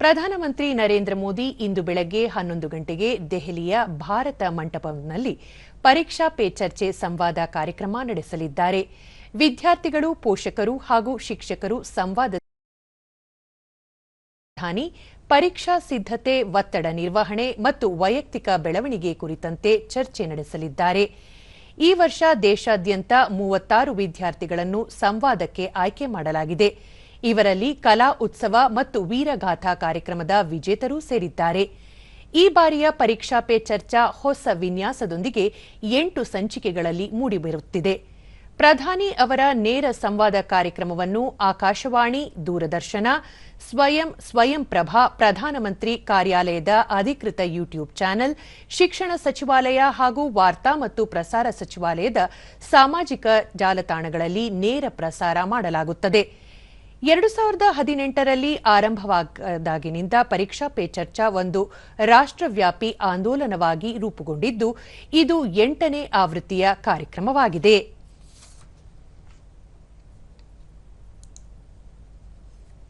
ಪ್ರಧಾನಮಂತ್ರಿ ನರೇಂದ್ರ ಮೋದಿ ಇಂದು ಬೆಳಗ್ಗೆ ಹನ್ನೊಂದು ಗಂಟೆಗೆ ದೆಹಲಿಯ ಭಾರತ ಮಂಟಪದಲ್ಲಿ ಪರೀಕ್ಷಾ ಪೇ ಚರ್ಚೆ ಸಂವಾದ ಕಾರ್ಯಕ್ರಮ ನಡೆಸಲಿದ್ದಾರೆ. ವಿದ್ಯಾರ್ಥಿಗಳು, ಪೋಷಕರು ಹಾಗೂ ಶಿಕ್ಷಕರು ಸಂವಾದ ಪ್ರಧಾನಿ ಪರೀಕ್ಷಾ ಸಿದ್ಧತೆ, ಒತ್ತಡ ನಿರ್ವಹಣೆ ಮತ್ತು ವೈಯಕ್ತಿಕ ಬೆಳವಣಿಗೆ ಕುರಿತಂತೆ ಚರ್ಚೆ ನಡೆಸಲಿದ್ದಾರೆ. ಈ ವರ್ಷ ದೇಶಾದ್ಯಂತ ಮೂವತ್ತಾರು ವಿದ್ಯಾರ್ಥಿಗಳನ್ನು ಸಂವಾದಕ್ಕೆ ಆಯ್ಕೆ ಮಾಡಲಾಗಿದೆ. ಇವರಲ್ಲಿ ಕಲಾ ಉತ್ಸವ ಮತ್ತು ವೀರಗಾಥಾ ಕಾರ್ಯಕ್ರಮದ ವಿಜೇತರೂ ಸೇರಿದ್ದಾರೆ. ಈ ಬಾರಿಯ ಪರೀಕ್ಷಾ ಪೇ ಚರ್ಚಾ ಹೊಸ ವಿನ್ಯಾಸದೊಂದಿಗೆ ಎಂಟು ಸಂಚಿಕೆಗಳಲ್ಲಿ ಮೂಡಿಬರುತ್ತಿದೆ. ಪ್ರಧಾನಿ ಅವರ ನೇರ ಸಂವಾದ ಕಾರ್ಯಕ್ರಮವನ್ನು ಆಕಾಶವಾಣಿ, ದೂರದರ್ಶನ, ಸ್ವಯಂ ಸ್ವಯಂ ಪ್ರಭಾ, ಪ್ರಧಾನಮಂತ್ರಿ ಕಾರ್ಯಾಲಯದ ಅಧಿಕೃತ ಯೂಟ್ಯೂಬ್ ಚಾನೆಲ್, ಶಿಕ್ಷಣ ಸಚಿವಾಲಯ ಹಾಗೂ ವಾರ್ತಾ ಮತ್ತು ಪ್ರಸಾರ ಸಚಿವಾಲಯದ ಸಾಮಾಜಿಕ ಜಾಲತಾಣಗಳಲ್ಲಿ ನೇರ ಪ್ರಸಾರ ಮಾಡಲಾಗುತ್ತದೆ. ಎರಡು ಸಾವಿರದ ಹದಿನೆಂಟರಲ್ಲಿ ಆರಂಭವಾದಾಗಿನಿಂದ ಪರೀಕ್ಷಾ ಪೇ ಚರ್ಚಾ ಒಂದು ರಾಷ್ಟ್ರವ್ಯಾಪಿ ಆಂದೋಲನವಾಗಿ ರೂಪುಗೊಂಡಿದ್ದು, ಇದು ಎಂಟನೇ ಆವೃತ್ತಿಯ ಕಾರ್ಯಕ್ರಮವಾಗಿದೆ.